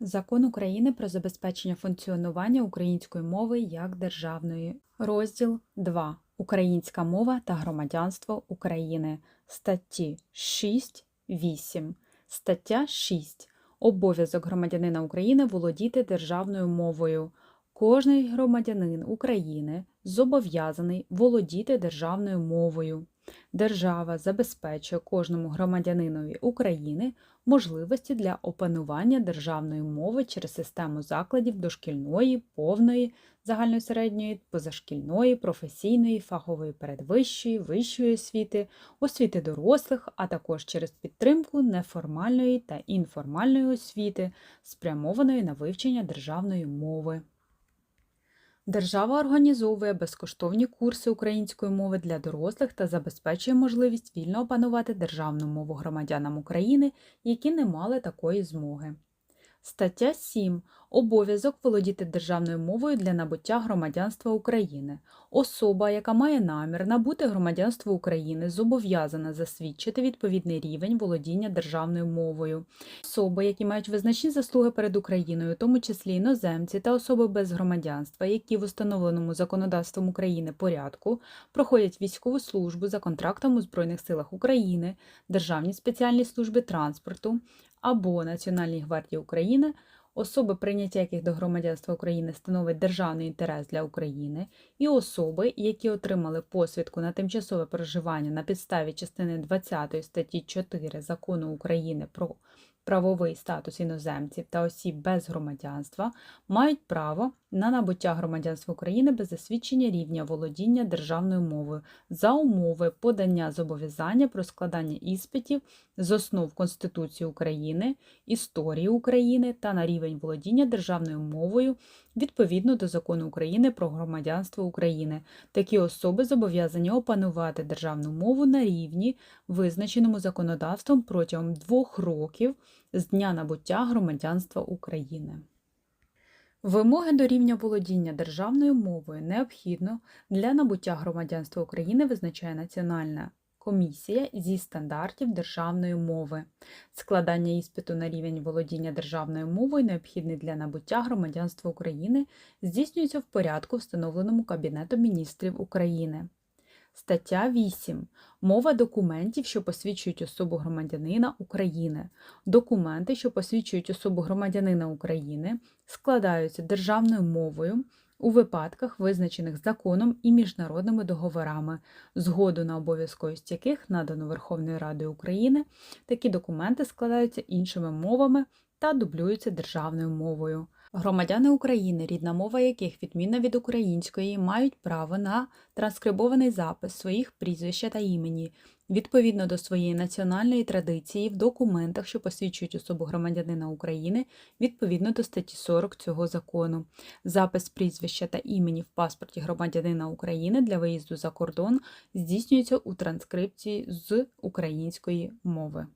Закон України про забезпечення функціонування української мови як державної. Розділ 2. Українська мова та громадянство України. Статті 6, 8. Стаття 6. Обов'язок громадянина України володіти державною мовою. Кожний громадянин України зобов'язаний володіти державною мовою. Держава забезпечує кожному громадянинові України можливості для опанування державної мови через систему закладів дошкільної, повної, загальної середньої, позашкільної, професійної, фахової передвищої, вищої освіти, освіти дорослих, а також через підтримку неформальної та інформальної освіти, спрямованої на вивчення державної мови. Держава організовує безкоштовні курси української мови для дорослих та забезпечує можливість вільно опанувати державну мову громадянам України, які не мали такої змоги. Стаття 7. Обов'язок володіти державною мовою для набуття громадянства України. Особа, яка має намір набути громадянство України, зобов'язана засвідчити відповідний рівень володіння державною мовою. Особи, які мають визначні заслуги перед Україною, у тому числі іноземці та особи без громадянства, які в установленому законодавством України порядку проходять військову службу за контрактом у Збройних силах України, Державній спеціальній службі транспорту або Національній гвардії України, особи, прийняття яких до громадянства України становить державний інтерес для України, і особи, які отримали посвідку на тимчасове проживання на підставі частини 20 статті 4 Закону України про правовий статус іноземців та осіб без громадянства, мають право на набуття громадянства України без засвідчення рівня володіння державною мовою за умови подання зобов'язання про складання іспитів з основ Конституції України, історії України та на рівень володіння державною мовою відповідно до закону України про громадянство України. Такі особи зобов'язані опанувати державну мову на рівні, визначеному законодавством протягом двох років з дня набуття громадянства України. Вимоги до рівня володіння державною мовою необхідно для набуття громадянства України визначає Національна комісія зі стандартів державної мови. Складання іспиту на рівень володіння державною мовою, необхідний для набуття громадянства України, здійснюється в порядку, встановленому Кабінетом міністрів України. Стаття 8. Мова документів, що посвідчують особу громадянина України. Документи, що посвідчують особу громадянина України, складаються державною мовою у випадках, визначених законом і міжнародними договорами, згоду на обов'язковість яких надано Верховною Радою України. Такі документи складаються іншими мовами та дублюються державною мовою. Громадяни України, рідна мова яких відмінна від української, мають право на транскрибований запис своїх прізвища та імені відповідно до своєї національної традиції в документах, що посвідчують особу громадянина України відповідно до статті 40 цього закону. Запис прізвища та імені в паспорті громадянина України для виїзду за кордон здійснюється у транскрипції з української мови.